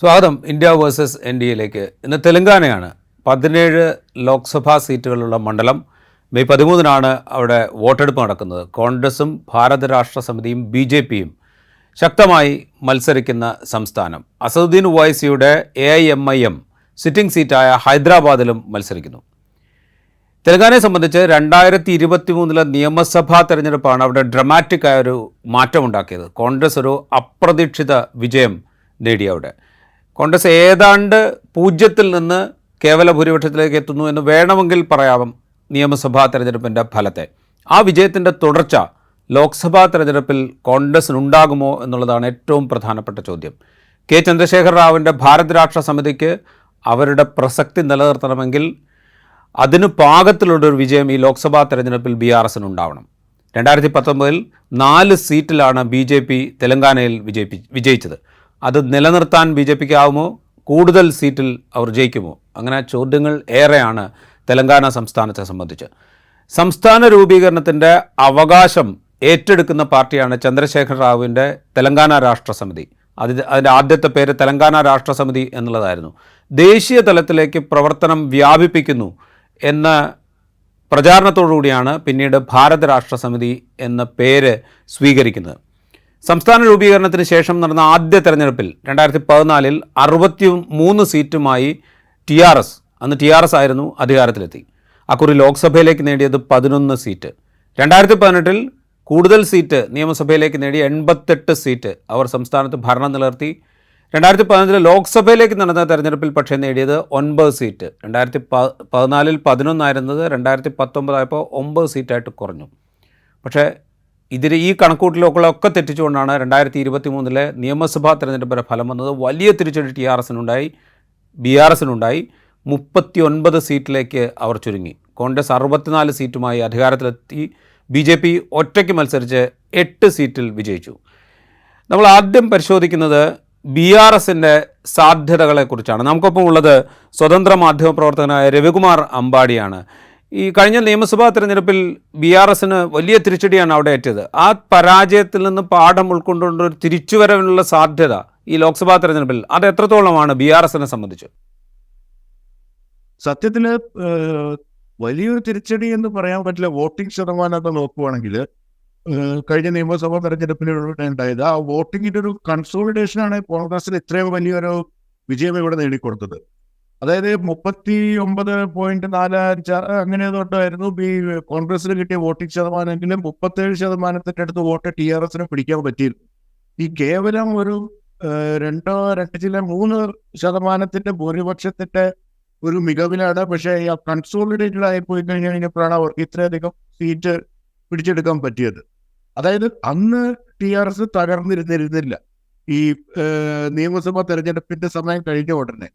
സ്വാഗതം. India versus N D എയിലേക്ക്. ഇന്ന് തെലങ്കാനയാണ് പതിനേഴ് ലോക്സഭാ സീറ്റുകളുള്ള മണ്ഡലം. മെയ് പതിമൂന്നിനാണ് അവിടെ വോട്ടെടുപ്പ് നടക്കുന്നത്. കോൺഗ്രസും ഭാരത രാഷ്ട്ര സമിതിയും ബി ജെ പിയും ശക്തമായി മത്സരിക്കുന്ന സംസ്ഥാനം. Asaduddin ഉവൈസിയുടെ A I M I M sitting സീറ്റായ ഹൈദരാബാദിലും മത്സരിക്കുന്നു. തെലങ്കാനയെ സംബന്ധിച്ച് രണ്ടായിരത്തി ഇരുപത്തി മൂന്നിലെ നിയമസഭാ തെരഞ്ഞെടുപ്പാണ് അവിടെ ഡ്രമാറ്റിക്കായ ഒരു മാറ്റമുണ്ടാക്കിയത്. കോൺഗ്രസ് ഒരു അപ്രതീക്ഷിത വിജയം നേടി അവിടെ. കോൺഗ്രസ് ഏതാണ്ട് പൂജ്യത്തിൽ നിന്ന് കേവല ഭൂരിപക്ഷത്തിലേക്ക് എത്തുന്നു എന്ന് വേണമെങ്കിൽ പറയാം നിയമസഭാ തെരഞ്ഞെടുപ്പിന്റെ ഫലത്തെ. ആ വിജയത്തിന്റെ തുടർച്ച ലോക്സഭാ തെരഞ്ഞെടുപ്പിൽ കോൺഗ്രസിനുണ്ടാകുമോ എന്നുള്ളതാണ് ഏറ്റവും പ്രധാനപ്പെട്ട ചോദ്യം. കെ ചന്ദ്രശേഖർ റാവുവിന്റെ ഭാരത് രാഷ്ട്ര സമിതിക്ക് അവരുടെ പ്രസക്തി നിലനിർത്തണമെങ്കിൽ അതിന് പാകത്തിലുള്ളൊരു വിജയം ഈ ലോക്സഭാ തെരഞ്ഞെടുപ്പിൽ ബി ആർ എസിന് ഉണ്ടാവണം. രണ്ടായിരത്തി പത്തൊമ്പതിൽ നാല് സീറ്റിലാണ് ബി ജെ പി തെലങ്കാനയിൽ വിജയിപ്പി വിജയിച്ചത്. അത് നിലനിർത്താൻ ബി ജെ പിക്ക് ആവുമോ? കൂടുതൽ സീറ്റിൽ അവർ ജയിക്കുമോ? അങ്ങനെ ചോദ്യങ്ങൾ ഏറെയാണ് തെലങ്കാന സംസ്ഥാനത്തെ സംബന്ധിച്ച്. സംസ്ഥാന രൂപീകരണത്തിന്റെ അവകാശം ഏറ്റെടുക്കുന്ന പാർട്ടിയാണ് ചന്ദ്രശേഖർ റാവുവിന്റെ തെലങ്കാന രാഷ്ട്ര സമിതി അത് അതിന്റെ ആദ്യത്തെ പേര് തെലങ്കാന രാഷ്ട്ര സമിതി എന്നുള്ളതായിരുന്നു. ദേശീയ തലത്തിലേക്ക് പ്രവർത്തനം വ്യാപിപ്പിക്കുന്നു എന്ന പ്രചാരണത്തോടുകൂടിയാണ് പിന്നീട് ഭാരത രാഷ്ട്ര സമിതി എന്ന പേര് സ്വീകരിക്കുന്നത്. സംസ്ഥാന രൂപീകരണത്തിന് ശേഷം നടന്ന ആദ്യ തെരഞ്ഞെടുപ്പിൽ രണ്ടായിരത്തി പതിനാലിൽ അറുപത്തി മൂന്ന് സീറ്റുമായി ടി ആർ എസ് അന്ന് ടി ആർ എസ് ആയിരുന്നു അധികാരത്തിലെത്തി. അക്കുറി ലോക്സഭയിലേക്ക് നേടിയത് പതിനൊന്ന് സീറ്റ്. രണ്ടായിരത്തി പതിനെട്ടിൽ കൂടുതൽ സീറ്റ് നിയമസഭയിലേക്ക് നേടിയ എൺപത്തെട്ട് സീറ്റ് അവർ സംസ്ഥാനത്ത് ഭരണം നിലനിർത്തി. രണ്ടായിരത്തി പതിനഞ്ചിൽ ലോക്സഭയിലേക്ക് നടന്ന തെരഞ്ഞെടുപ്പിൽ പക്ഷേ നേടിയത് ഒൻപത് സീറ്റ്. രണ്ടായിരത്തി പ പതിനാലിൽ പതിനൊന്നായിരുന്നത് രണ്ടായിരത്തി പത്തൊമ്പതായപ്പോൾ ഒമ്പത് സീറ്റായിട്ട് കുറഞ്ഞു. പക്ഷേ ഇതിൽ ഈ കണക്കൂട്ടിലൊക്കെ തെറ്റിച്ചുകൊണ്ടാണ് രണ്ടായിരത്തി ഇരുപത്തി മൂന്നിലെ നിയമസഭാ തെരഞ്ഞെടുപ്പിന്റെ ഫലം വന്നത്. വലിയ തിരിച്ചടി ടി ആർ എസിനുണ്ടായി. ബി ആർ എസിനുണ്ടായി. മുപ്പത്തി ഒൻപത് സീറ്റിലേക്ക് അവർ ചുരുങ്ങി. കോൺഗ്രസ് അറുപത്തിനാല് സീറ്റുമായി അധികാരത്തിലെത്തി. ബി ജെ പി ഒറ്റയ്ക്ക് മത്സരിച്ച് എട്ട് സീറ്റിൽ വിജയിച്ചു. നമ്മൾ ആദ്യം പരിശോധിക്കുന്നത് ബി ആർ എസിന്റെ സാധ്യതകളെക്കുറിച്ചാണ്. നമുക്കൊപ്പം ഉള്ളത് സ്വതന്ത്ര മാധ്യമ പ്രവർത്തകനായ രവികുമാർ അമ്പാടിയാണ്. ഈ കഴിഞ്ഞ നിയമസഭാ തെരഞ്ഞെടുപ്പിൽ ബി ആർ എസിന് വലിയ തിരിച്ചടിയാണ് അവിടെ ഏറ്റത്. ആ പരാജയത്തിൽ നിന്ന് പാഠം ഉൾക്കൊണ്ടുകൊണ്ട് ഒരു തിരിച്ചുവരവിനുള്ള സാധ്യത ഈ ലോക്സഭാ തെരഞ്ഞെടുപ്പിൽ അത് എത്രത്തോളമാണ് ബി ആർ എസിനെ സംബന്ധിച്ച്? സത്യത്തിൽ വലിയൊരു തിരിച്ചടി എന്ന് പറയാൻ പറ്റില്ല. വോട്ടിംഗ് ശതമാനമൊക്കെ നോക്കുവാണെങ്കിൽ കഴിഞ്ഞ നിയമസഭാ തെരഞ്ഞെടുപ്പിലൂടെ ഉണ്ടായത് ആ വോട്ടിങ്ങിന്റെ ഒരു കൺസോളിഡേഷൻ ആണ് കോൺഗ്രസിന് ഇത്രയും വലിയൊരു വിജയം ഇവിടെ നേടിക്കൊടുത്തത്. അതായത് മുപ്പത്തി ഒമ്പത് പോയിന്റ് നാല് അങ്ങനെ തൊട്ടായിരുന്നു ഈ കോൺഗ്രസിന് കിട്ടിയ വോട്ടിംഗ് ശതമാനമെങ്കിലും മുപ്പത്തേഴ് ശതമാനത്തിന്റെ അടുത്ത് വോട്ട് ടി ആർ എസിന് പിടിക്കാൻ പറ്റിയിരുന്നു ഈ കേവലം ഒരു രണ്ടോ രണ്ട് ചില മൂന്ന് ശതമാനത്തിന്റെ ഭൂരിപക്ഷത്തിന്റെ ഒരു മികവിലാണ് പക്ഷേ കൺസോളിഡേറ്റഡ് ആയി പോയി കഴിഞ്ഞ് കഴിഞ്ഞപ്പോഴാണ് അവർക്ക് ഇത്രയധികം സീറ്റ് പിടിച്ചെടുക്കാൻ പറ്റിയത്? അതായത് അന്ന് ടി ആർ എസ് തകർന്നിരുന്നിരുന്നില്ല. ഈ നിയമസഭാ തെരഞ്ഞെടുപ്പിന്റെ സമയം കഴിഞ്ഞ ഉടനെ.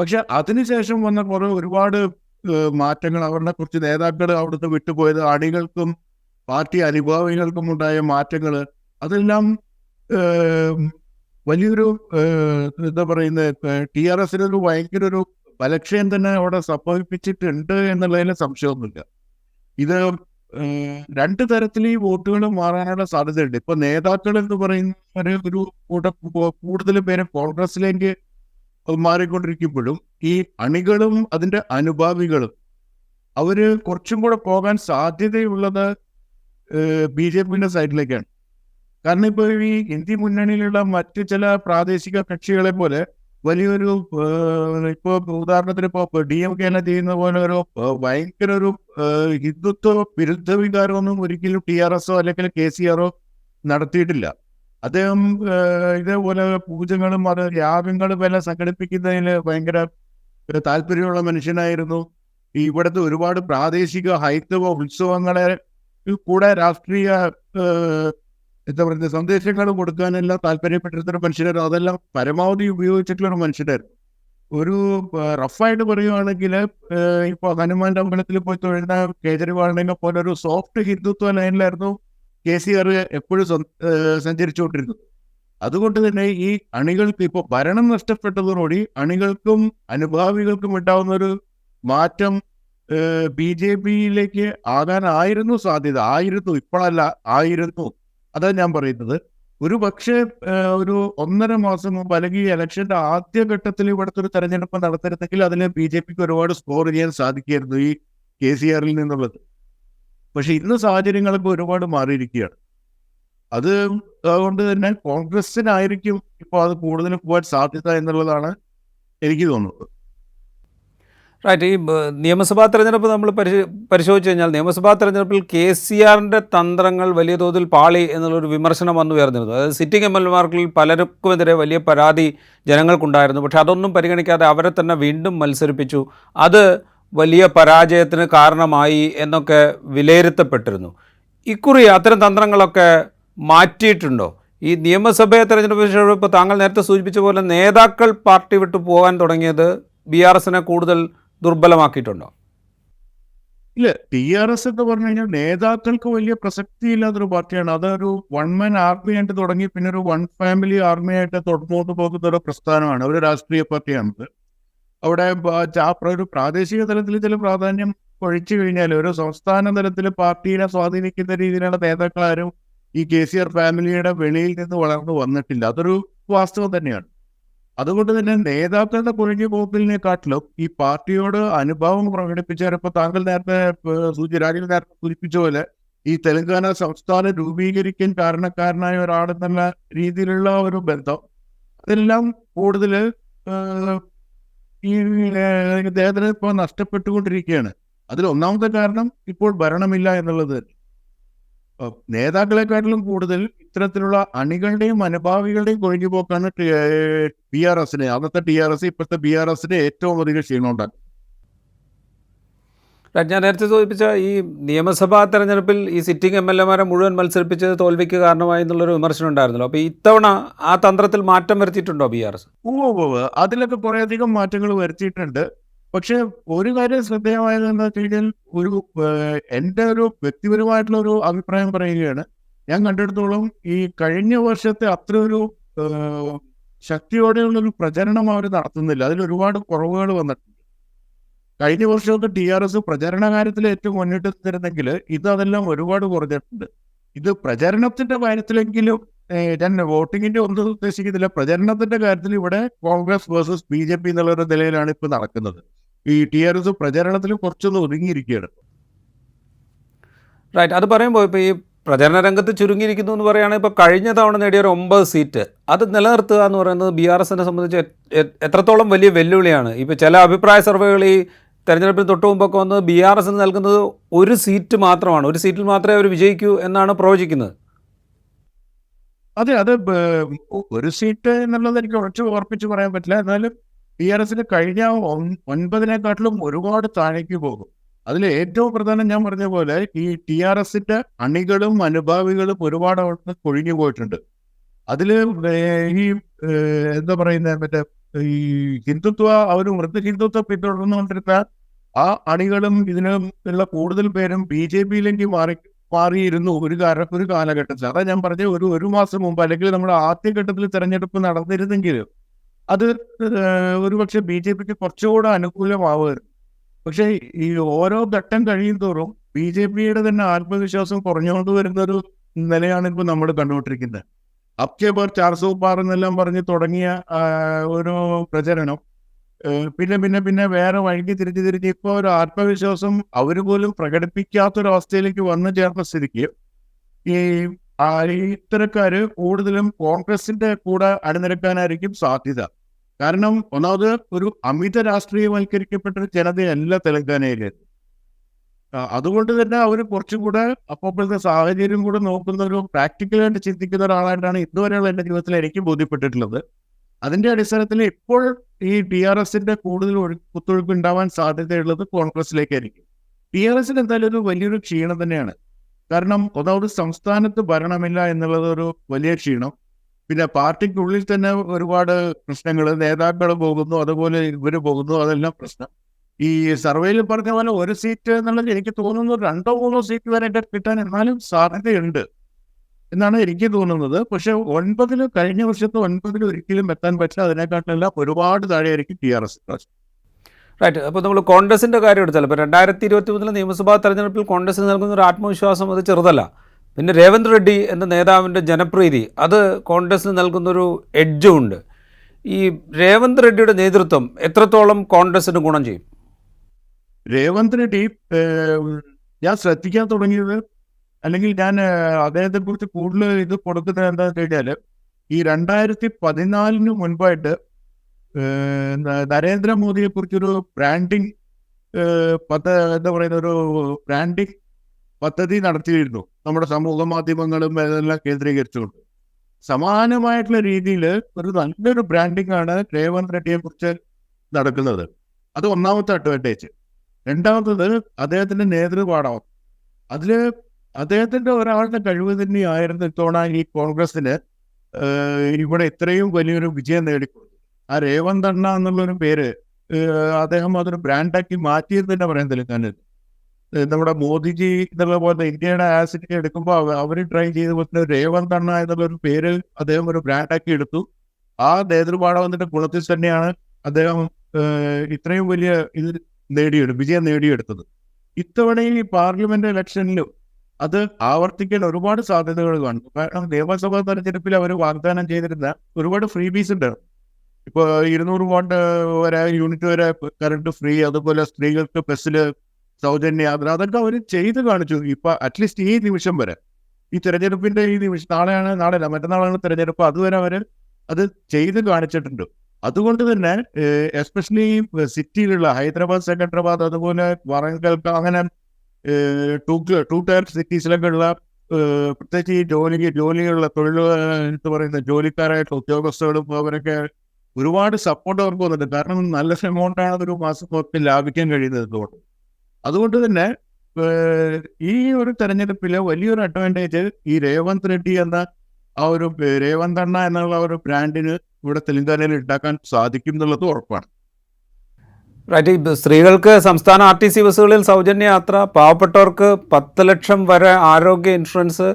പക്ഷെ അതിനുശേഷം വന്ന കുറെ ഒരുപാട് മാറ്റങ്ങൾ അവരുടെ കുറച്ച് നേതാക്കൾ അവിടുന്ന് വിട്ടുപോയത് അണികൾക്കും പാർട്ടി അനുഭാവികൾക്കും ഉണ്ടായ മാറ്റങ്ങൾ അതെല്ലാം വലിയൊരു എന്താ പറയുന്നത് ടി ആർ എസിനൊരു ഭയങ്കര ഒരു ബലക്ഷയം തന്നെ അവിടെ സംഭവിപ്പിച്ചിട്ടുണ്ട് എന്നുള്ളതിന് സംശയമൊന്നുമില്ല. ഇത് രണ്ട് തരത്തിൽ ഈ വോട്ടുകൾ മാറാനുള്ള സാധ്യതയുണ്ട്. ഇപ്പൊ നേതാക്കൾ എന്ന് പറയുന്ന ഒരു- ഒരു കൂട്ടം കൂടുതൽ പേര് കോൺഗ്രസിലേക്ക് മാറിക്കൊണ്ടിരിക്കുമ്പോഴും ഈ അണികളും അതിന്റെ അനുഭാവികളും അവർ കുറച്ചും കൂടെ പോകാൻ സാധ്യതയുള്ളത് ബി ജെ പിന്റെ സൈഡിലേക്കാണ്. കാരണം ഇപ്പൊ ഈ ഇന്ത്യ മുന്നണിയിലുള്ള മറ്റ് ചില പ്രാദേശിക കക്ഷികളെ പോലെ വലിയൊരു ഇപ്പോൾ ഇപ്പൊ ഉദാഹരണത്തിന് ഇപ്പൊ ഡി എം കെ എന്നെ ചെയ്യുന്ന പോലെ ഒരു ഭയങ്കര ഒരു ഹിന്ദുത്വ വിരുദ്ധ വികാരമൊന്നും ഒരിക്കലും ടി ആർ എസോ അല്ലെങ്കിൽ കെ സി ആറോ നടത്തിയിട്ടില്ല. അദ്ദേഹം ഇതേപോലെ പൂജകളും അത് യാഗങ്ങളും എല്ലാം സംഘടിപ്പിക്കുന്നതിൽ ഭയങ്കര താല്പര്യമുള്ള മനുഷ്യനായിരുന്നു. ഇവിടുത്തെ ഒരുപാട് പ്രാദേശിക ഹൈന്ദവ ഉത്സവങ്ങളെ കൂടെ രാഷ്ട്രീയ എന്താ പറയുക സന്ദേശങ്ങൾ കൊടുക്കാനെല്ലാം താല്പര്യപ്പെട്ടിരുന്ന ഒരു മനുഷ്യനായിരുന്നു. അതെല്ലാം പരമാവധി ഉപയോഗിച്ചിട്ടുള്ള ഒരു മനുഷ്യനായിരുന്നു. ഒരു റഫായിട്ട് പറയുവാണെങ്കിൽ ഇപ്പൊ ഹനുമാന്റെ അമ്പലത്തിൽ പോയി തൊഴുന്ന കേജ്രിവാളിനെ പോലെ ഒരു സോഫ്റ്റ് ഹിന്ദുത്വ ലൈനിലായിരുന്നു കെ സി ആർ എപ്പോഴും സഞ്ചരിച്ചുകൊണ്ടിരുന്നത് അതുകൊണ്ട് തന്നെ ഈ അണികൾക്ക് ഇപ്പോൾ ഭരണം നഷ്ടപ്പെട്ടതോടുകൂടി അണികൾക്കും അനുഭാവികൾക്കും ഉണ്ടാവുന്ന ഒരു മാറ്റം ബി ജെ പിയിലേക്ക് ആകാനായിരുന്നു സാധ്യത. ആയിരുന്നു ഇപ്പോഴല്ല ആയിരുന്നു. അതാണ് ഞാൻ പറയുന്നത്. ഒരു പക്ഷേ ഒരു ഒന്നര മാസം മുമ്പ് അല്ലെങ്കിൽ ഇലക്ഷന്റെ ആദ്യഘട്ടത്തിൽ ഇവിടുത്തെ ഒരു തെരഞ്ഞെടുപ്പ് നടത്തിരുന്നെങ്കിൽ അതിന് ബി ജെ പിക്ക് ഒരുപാട് സ്കോർ ചെയ്യാൻ സാധിക്കുമായിരുന്നു ഈ കെ സി ആറിൽ നിന്നുള്ളത്. പക്ഷെ ഇന്ന് സാഹചര്യങ്ങളൊക്കെ ഒരുപാട് മാറിയിരിക്കുകയാണ്. അത് അതുകൊണ്ട് തന്നെ കോൺഗ്രസിനായിരിക്കും ഇപ്പോൾ അത് കൂടുതൽ പോകാൻ സാധ്യത എന്നുള്ളതാണ് എനിക്ക് തോന്നുന്നത്. റൈറ്റ്. ഈ നിയമസഭാ തെരഞ്ഞെടുപ്പ് നമ്മൾ പരിശോ പരിശോധിച്ച് കഴിഞ്ഞാൽ നിയമസഭാ തെരഞ്ഞെടുപ്പിൽ കെ സി ആറിന്റെ തന്ത്രങ്ങൾ വലിയ തോതിൽ പാളി എന്നുള്ളൊരു വിമർശനം വന്നു ഉയർന്നിരുന്നു. അതായത് സിറ്റിംഗ് എം എൽ എമാർക്കിൽ പലർക്കുമെതിരെ വലിയ പരാതി ജനങ്ങൾക്കുണ്ടായിരുന്നു. പക്ഷേ അതൊന്നും പരിഗണിക്കാതെ അവരെ തന്നെ വീണ്ടും മത്സരിപ്പിച്ചു. അത് വലിയ പരാജയത്തിന് കാരണമായി എന്നൊക്കെ വിലയിരുത്തപ്പെട്ടിരുന്നു. ഇക്കുറി അത്തരം തന്ത്രങ്ങളൊക്കെ മാറ്റിയിട്ടുണ്ടോ? ഈ നിയമസഭയെ തെരഞ്ഞെടുപ്പ് ഇപ്പോൾ താങ്കൾ നേരത്തെ സൂചിപ്പിച്ച പോലെ നേതാക്കൾ പാർട്ടി വിട്ടു പോകാൻ തുടങ്ങിയത് ബി ആർ എസിനെ കൂടുതൽ ദുർബലമാക്കിയിട്ടുണ്ടോ? ഇല്ല ടി ആർ എസ് എന്ന് പറഞ്ഞു കഴിഞ്ഞാൽ നേതാക്കൾക്ക് വലിയ പ്രസക്തി ഇല്ലാത്തൊരു പാർട്ടിയാണ്. അതൊരു വൺ മാൻ ആർമി ആയിട്ട് തുടങ്ങി പിന്നെ ഒരു വൺ ഫാമിലി ആർമി ആയിട്ട് തുടർന്നു പോകുന്ന ഒരു പ്രസ്ഥാനമാണ്. ഒരു രാഷ്ട്രീയ പാർട്ടിയാണത്. അവിടെ ഒരു പ്രാദേശിക തലത്തിൽ ചില പ്രാധാന്യം ഒഴിച്ചു കഴിഞ്ഞാൽ ഒരു സംസ്ഥാന തലത്തിൽ പാർട്ടിയെ സ്വാധീനിക്കുന്ന രീതിയിലുള്ള നേതാക്കളാരും ഈ കെ സി ആർ ഫാമിലിയുടെ വെളിയിൽ നിന്ന് വളർന്നു വന്നിട്ടില്ല. അതൊരു വാസ്തവം തന്നെയാണ്. അതുകൊണ്ട് തന്നെ നേതാക്കളുടെ കുഴഞ്ഞു പോക്കലിനെക്കാട്ടിലും ഈ പാർട്ടിയോട് അനുഭാവം പ്രകടിപ്പിച്ചപ്പോൾ താങ്കൾ നേരത്തെ സൂചി രാജീവ് നേരത്തെ സൂചിപ്പിച്ച പോലെ ഈ തെലങ്കാന സംസ്ഥാനം രൂപീകരിക്കാൻ കാരണക്കാരനായ ഒരാളെന്നുള്ള രീതിയിലുള്ള ഒരു ബന്ധം അതെല്ലാം കൂടുതൽ ഈ അദ്ദേഹത്തിന് ഇപ്പോൾ നഷ്ടപ്പെട്ടുകൊണ്ടിരിക്കുകയാണ്. അതിൽ ഒന്നാമത്തെ കാരണം ഇപ്പോൾ ഭരണമില്ല എന്നുള്ളത്. നേതാക്കളെക്കാട്ടിലും കൂടുതൽ ഇത്തരത്തിലുള്ള അണികളുടെയും അനുഭാവികളുടെയും കൊഴിഞ്ഞുപോക്കാണ് ബി ആർ എസിനെ അന്നത്തെ ടി ആർ എസ് ഇപ്പോഴത്തെ ബി ആർ എസിന് ഏറ്റവും അധികം ക്ഷീണം ഉണ്ടാക്കും റൈറ്റ്, ഞാൻ നേരത്തെ സൂചിപ്പിച്ച ഈ നിയമസഭാ തെരഞ്ഞെടുപ്പിൽ ഈ സിറ്റിംഗ് എം എൽ എമാരെ മുഴുവൻ മത്സരിപ്പിച്ചത് തോൽവിക്ക് കാരണമായി എന്നുള്ളൊരു വിമർശനം ഉണ്ടായിരുന്നല്ലോ. അപ്പോൾ ഇത്തവണ ആ തന്ത്രത്തിൽ മാറ്റം വരുത്തിയിട്ടുണ്ടോ ബി ആർ എസ്. അതിലൊക്കെ കുറേയധികം മാറ്റങ്ങൾ വരുത്തിയിട്ടുണ്ട്. പക്ഷെ ഒരു കാര്യം ശ്രദ്ധേയമായത് എന്താ വെച്ച് കഴിഞ്ഞാൽ ഒരു എന്റെ ഒരു വ്യക്തിപരമായിട്ടുള്ള ഒരു അഭിപ്രായം പറയുകയാണ്. ഞാൻ കണ്ടെടുത്തോളം ഈ കഴിഞ്ഞ വർഷത്തെ അത്ര ഒരു ശക്തിയോടെയുള്ളൊരു പ്രചരണം അവർ നടത്തുന്നില്ല. അതിൽ ഒരുപാട് കുറവുകൾ വന്നിട്ടുണ്ട്. കഴിഞ്ഞ വർഷമൊക്കെ ടി ആർ എസ് പ്രചരണ കാര്യത്തിൽ ഏറ്റവും മുന്നിട്ട് നിന്നിരുന്നെങ്കിൽ ഇത് അതെല്ലാം ഒരുപാട് കുറഞ്ഞിട്ടുണ്ട്. ഇത് പ്രചരണത്തിന്റെ കാര്യത്തിലെങ്കിലും ഞാൻ വോട്ടിങ്ങിന്റെ ഒന്നും ഉദ്ദേശിക്കുന്നില്ല. പ്രചരണത്തിന്റെ കാര്യത്തിൽ ഇവിടെ Congress versus B J P എന്നുള്ള ഒരു നിലയിലാണ് ഇപ്പൊ നടക്കുന്നത്. ഈ ടി ആർ എസ് പ്രചരണത്തിൽ കുറച്ചൊന്ന് ഒതുങ്ങിയിരിക്കുകയാണ്. റൈറ്റ്. അത് പറയുമ്പോൾ ഇപ്പോൾ ഈ പ്രചരണ രംഗത്ത് ചുരുങ്ങിയിരിക്കുന്നു എന്ന് പറയുകയാണെങ്കിൽ ഇപ്പോൾ കഴിഞ്ഞ തവണ നേടിയ ഒരു ഒമ്പത് സീറ്റ് അത് നിലനിർത്തുക എന്ന് പറയുന്നത് ബി ആർ എസിനെ സംബന്ധിച്ച് എത്രത്തോളം വലിയ വെല്ലുവിളിയാണ്. ഇപ്പോൾ ചില അഭിപ്രായ സർവേകൾ ഈ തെരഞ്ഞെടുപ്പിന് തൊട്ട് മുമ്പൊക്കെ വന്നത് ബി ആർ എസിന് നൽകുന്നത് ഒരു സീറ്റ് മാത്രമാണ്. ഒരു സീറ്റിൽ മാത്രമേ അവർ വിജയിക്കൂ എന്നാണ് പ്രവചിക്കുന്നത്. അതെ അത് ഒരു സീറ്റ് എന്നുള്ളത് എനിക്ക് ഉറച്ചു ഉറപ്പിച്ച് പറയാൻ പറ്റില്ല. എന്നാലും ബി ആർ എസിന് കഴിഞ്ഞ ഒൻ- ഒൻപതിനെക്കാട്ടിലും ഒരുപാട് താഴേക്ക് പോകും. അതിൽ ഏറ്റവും പ്രധാനം ഞാൻ പറഞ്ഞ പോലെ ഈ ടി ആർ എസിന്റെ അണികളും അനുഭാവികളും ഒരുപാട് അവിടുന്ന് കൊഴിഞ്ഞു പോയിട്ടുണ്ട്. അതിൽ ഈ എന്താ പറയുന്ന മറ്റേ ഈ ഹിന്ദുത്വ ഒരു മൃദു ഹിന്ദുത്വ പിന്തുടർന്നുകൊണ്ടിരുന്ന ആ അണികളും ഇതിനും ഉള്ള കൂടുതൽ പേരും ബി ജെ പിയിലേക്ക് മാറി മാറിയിരുന്നു ഒരു കാല ഒരു കാലഘട്ടത്തിൽ അതാ ഞാൻ പറഞ്ഞ ഒരു ഒരു മാസം മുമ്പ് അല്ലെങ്കിൽ നമ്മുടെ ആദ്യഘട്ടത്തിൽ തെരഞ്ഞെടുപ്പ് നടന്നിരുന്നെങ്കിൽ അത് ഒരുപക്ഷെ ബി ജെ പിക്ക് കുറച്ചുകൂടെ അനുകൂലമാവുമായിരുന്നു. പക്ഷെ ഈ ഓരോ ഘട്ടം കഴിയും തോറും ബി ജെ പിയുടെ തന്നെ ആത്മവിശ്വാസം കുറഞ്ഞുകൊണ്ട് വരുന്ന ഒരു നിലയാണ് ഇപ്പോൾ നമ്മൾ കണ്ടുകൊണ്ടിരിക്കുന്നത്. അബ്കെ ചാർ സൂപ്പാർ എന്നെല്ലാം പറഞ്ഞ് തുടങ്ങിയ ഒരു പ്രചരണം. പിന്നെ പിന്നെ പിന്നെ വേറെ വഴിക്ക് തിരിച്ച് തിരിച്ച് ഇപ്പോൾ ഒരു ആത്മവിശ്വാസം അവർ പോലും പ്രകടിപ്പിക്കാത്തൊരവസ്ഥയിലേക്ക് വന്നു ചേർന്ന സ്ഥിതിക്ക് ഈ ഇത്തരക്കാർ കൂടുതലും കോൺഗ്രസിന്റെ കൂടെ അണിനിരക്കാനായിരിക്കും സാധ്യത. കാരണം ഒന്നാമത് ഒരു അമിത രാഷ്ട്രീയവൽക്കരിക്കപ്പെട്ട ജനതയല്ല തെലങ്കാനയിൽ. ആ, അതുകൊണ്ട് തന്നെ അവർ കുറച്ചും കൂടെ അപ്പോഴത്തെ സാഹചര്യം കൂടെ നോക്കുന്ന ഒരു പ്രാക്ടിക്കലായിട്ട് ചിന്തിക്കുന്ന ഒരാളായിട്ടാണ് ഇതുവരെയുള്ള എന്റെ ജീവിതത്തിൽ എനിക്ക് ബോധ്യപ്പെട്ടിട്ടുള്ളത്. അതിന്റെ അടിസ്ഥാനത്തിൽ ഇപ്പോൾ ഈ ടി ആർ എസിന്റെ കൂടുതൽ ഒത്തൊഴുപ്പ് ഉണ്ടാവാൻ സാധ്യതയുള്ളത് കോൺഗ്രസിലേക്കായിരിക്കും ടി ആർ എസിന് എന്തായാലും ഒരു വലിയൊരു ക്ഷീണം തന്നെയാണ്. കാരണം ഒന്നാമത് സംസ്ഥാനത്ത് ഭരണമില്ല എന്നുള്ളത് ഒരു വലിയ ക്ഷീണം. പിന്നെ പാർട്ടിക്കുള്ളിൽ തന്നെ ഒരുപാട് പ്രശ്നങ്ങൾ നേതാക്കൾ പോകുന്നു അതുപോലെ ഇവർ പോകുന്നു അതെല്ലാം പ്രശ്നം. ഈ സർവേയിൽ പറഞ്ഞ പോലെ ഒരു സീറ്റ് എന്നുള്ളത് എനിക്ക് തോന്നുന്നു രണ്ടോ മൂന്നോ സീറ്റ് വരെ കിട്ടാൻ എന്നാലും സാധ്യതയുണ്ട് എന്നാണ് എനിക്ക് തോന്നുന്നത്. പക്ഷെ ഒൻപതിൽ കഴിഞ്ഞ വർഷത്തെ ഒൻപതിൽ ഒരിക്കലും എത്താൻ പറ്റില്ല. അതിനെക്കാട്ടിലെല്ലാം ഒരുപാട് താഴെയായിരിക്കും ടി ആർ എസ്. റൈറ്റ് അപ്പോൾ നമ്മൾ കോൺഗ്രസിന്റെ കാര്യം എടുത്താൽ ഇപ്പോൾ രണ്ടായിരത്തി ഇരുപത്തി മൂന്നിലെ നിയമസഭാ തെരഞ്ഞെടുപ്പിൽ കോൺഗ്രസിന് നൽകുന്ന ഒരു ആത്മവിശ്വാസം അത് ചെറുതല്ല. പിന്നെ രേവന്ത് റെഡ്ഡി എന്ന നേതാവിന്റെ ജനപ്രീതി അത് കോൺഗ്രസിന് നൽകുന്നൊരു എഡ്ജും ഉണ്ട്. ഈ രേവന്ത് റെഡ്ഡിയുടെ നേതൃത്വം എത്രത്തോളം കോൺഗ്രസിന് ഗുണം ചെയ്യും? രേവന്ത് റെഡ്ഡി ഞാൻ ശ്രദ്ധിക്കാൻ തുടങ്ങിയത് അല്ലെങ്കിൽ ഞാൻ അദ്ദേഹത്തെ കുറിച്ച് കൂടുതൽ ഇത് കൊടുക്കുന്നത് എന്താണെന്ന് കഴിഞ്ഞാൽ ഈ രണ്ടായിരത്തി പതിനാലിന് മുൻപായിട്ട് നരേന്ദ്രമോദിയെ കുറിച്ചൊരു ബ്രാൻഡിങ് പദ്ധ എന്താ പറയുന്ന ഒരു ബ്രാൻഡിങ് പദ്ധതി നടത്തിയിരുന്നു. നമ്മുടെ സമൂഹ മാധ്യമങ്ങളും ഇതെല്ലാം കേന്ദ്രീകരിച്ചുകൊണ്ട്. സമാനമായിട്ടുള്ള രീതിയിൽ ഒരു നല്ലൊരു ബ്രാൻഡിങ് ആണ് രേവന്ത് റെഡ്ഡിയെ കുറിച്ച് നടക്കുന്നത്. അത് ഒന്നാമത്തെ അഡ്വാന്റേജ് രണ്ടാമത്തത് അദ്ദേഹത്തിന്റെ നേതൃപാഠം അതിൽ അദ്ദേഹത്തിന്റെ ഒരാളുടെ കഴിവ് തന്നെയായിരുന്നു ഇത്തവണ ഈ കോൺഗ്രസിന് ഇവിടെ ഇത്രയും വലിയൊരു വിജയം നേടിക്കൊടുത്തു ആ രേവന്ത് അണ്ണ എന്നുള്ളൊരു പേര് അദ്ദേഹം അതൊരു ബ്രാൻഡാക്കി മാറ്റിയെന്ന് തന്നെ. പറയാൻ തെളിക്കാനും നമ്മുടെ മോദിജി എന്നുള്ള പോലെ ഇന്ത്യയുടെ ആസിഡ് എടുക്കുമ്പോൾ അവർ ട്രൈ ചെയ്ത പോലെ രേവന്ത് അണ്ണ എന്നുള്ളൊരു പേര് അദ്ദേഹം ഒരു ബ്രാൻഡാക്കി എടുത്തു. ആ നേതൃപാഠവത്തിന്റെ ഗുണത്തിൽ തന്നെയാണ് അദ്ദേഹം ഇത്രയും വലിയ ഇത് നേടിയെടുത്തു വിജയം നേടിയെടുത്തത്. ഇത്തവണ ഈ പാർലമെന്റ് ഇലക്ഷനിലും അത് ആവർത്തിക്കാൻ ഒരുപാട് സാധ്യതകൾ കാണും കാരണം നിയമസഭാ തെരഞ്ഞെടുപ്പിൽ അവർ വാഗ്ദാനം ചെയ്തിരുന്ന ഒരുപാട് ഫ്രീ ബീസ് ഉണ്ട്. ഇപ്പോൾ ഇരുന്നൂറ് വോട്ട് വരെ യൂണിറ്റ് വരെ കറണ്ട് ഫ്രീ അതുപോലെ സ്ത്രീകൾക്ക് ബസ്സിൽ സൗജന്യ യാത്ര അതൊക്കെ അവർ ചെയ്ത് കാണിച്ചു. ഇപ്പൊ അറ്റ്ലീസ്റ്റ് ഈ നിമിഷം വരെ. ഈ തെരഞ്ഞെടുപ്പിന്റെ ഈ നിമിഷം നാളെയാണ് നാളെയല്ല മറ്റന്നാളാണ് തെരഞ്ഞെടുപ്പ്. അതുവരെ അവർ അത് ചെയ്ത് കാണിച്ചിട്ടുണ്ട്. അതുകൊണ്ട് തന്നെ എസ്പെഷ്യലി സിറ്റിയിലുള്ള ഹൈദരാബാദ് സെക്കൻഡറാബാദ് അതുപോലെ വറങ്കൽ അങ്ങനെ ടു ടയർ സിറ്റീസിലൊക്കെ ഉള്ള പ്രത്യേകിച്ച് ഈ ജോലിക്ക് ജോലിയുള്ള തൊഴിൽ പറയുന്ന ജോലിക്കാരായിട്ടുള്ള ഉദ്യോഗസ്ഥകളും അവരൊക്കെ ഒരുപാട് സപ്പോർട്ട് അവർക്ക് വന്നിട്ടുണ്ട്. കാരണം നല്ല എമൗണ്ടാണ് ഒരു മാസം മൊത്തം ലാഭിക്കാൻ കഴിയുന്നത് എന്തുകൊണ്ട് അതുകൊണ്ട് തന്നെ ഈ ഒരു തെരഞ്ഞെടുപ്പിലെ വലിയൊരു അഡ്വാന്റേജ് ഈ രേവന്ത് റെഡ്ഡി എന്ന ആ ഒരു പേ- തണ്ണ എന്നുള്ള ഒരു ബ്രാൻഡിന് ഇവിടെ തെലങ്കാനയിൽ ഉണ്ടാക്കാൻ സാധിക്കും എന്നുള്ളത് ഉറപ്പാണ്. റൈറ്റ് സ്ത്രീകൾക്ക് സംസ്ഥാന ആർ ടി സി ബസ്സുകളിൽ സൗജന്യ യാത്ര പാവപ്പെട്ടവർക്ക് പത്ത് ലക്ഷം വരെ ആരോഗ്യ ഇൻഷുറൻസ്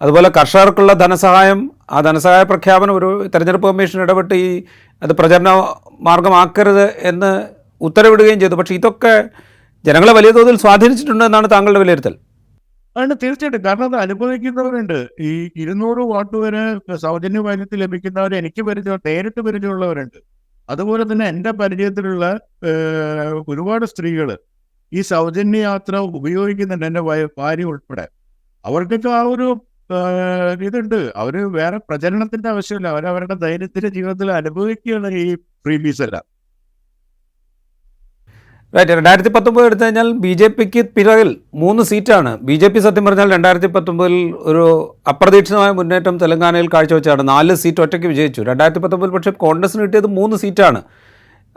അതുപോലെ കർഷകർക്കുള്ള ധനസഹായം ആ ധനസഹായ പ്രഖ്യാപനം ഒരു തെരഞ്ഞെടുപ്പ് കമ്മീഷൻ ഇടപെട്ട് ഈ അത് പ്രചരണ മാർഗമാക്കരുത് എന്ന് ഉത്തരവിടുകയും ചെയ്തു. പക്ഷേ ഇതൊക്കെ ജനങ്ങളെ വലിയ തോതിൽ സ്വാധീനിച്ചിട്ടുണ്ട് എന്നാണ് താങ്കളുടെ വിലയിരുത്തൽ. ആണ് തീർച്ചയായിട്ടും. കാരണം അത് അനുഭവിക്കുന്നവരുണ്ട്. ഈ ഇരുന്നൂറ് വാട്ട് വരെ സൗജന്യ വൈദ്യുതി ലഭിക്കുന്നവർ എനിക്ക് പരിചയം നേരിട്ട് പരിചയമുള്ളവരുണ്ട്. അതുപോലെ തന്നെ എന്റെ പരിചയത്തിലുള്ള ഒരുപാട് സ്ത്രീകൾ ഈ സൗജന്യ യാത്ര ഉപയോഗിക്കുന്നുണ്ട് എന്റെ ഭാര്യ ഉൾപ്പെടെ. അവർക്കൊക്കെ ആ ഒരു ഇതുണ്ട്. അവർ വേറെ പ്രചരണത്തിന്റെ ആവശ്യമില്ല. അവർ അവരുടെ ദൈനംദിന ജീവിതത്തിൽ അനുഭവിക്കുകയാണ് ഈ ഫ്രീബീസ് എല്ലാം. റൈറ്റ് രണ്ടായിരത്തി പത്തൊമ്പത് എടുത്തു കഴിഞ്ഞാൽ ബി ജെ പിക്ക് പിറകിൽ മൂന്ന് സീറ്റാണ്. ബി ജെ പി സത്യം പറഞ്ഞാൽ രണ്ടായിരത്തി പത്തൊമ്പതിൽ ഒരു അപ്രതീക്ഷിതമായ മുന്നേറ്റം തെലങ്കാനയിൽ കാഴ്ചവെച്ചാണ്. നാല് സീറ്റ് ഒറ്റയ്ക്ക് വിജയിച്ചു. രണ്ടായിരത്തി പത്തൊമ്പതിൽ പക്ഷേ കോൺഗ്രസിന് കിട്ടിയത് മൂന്ന് സീറ്റാണ്.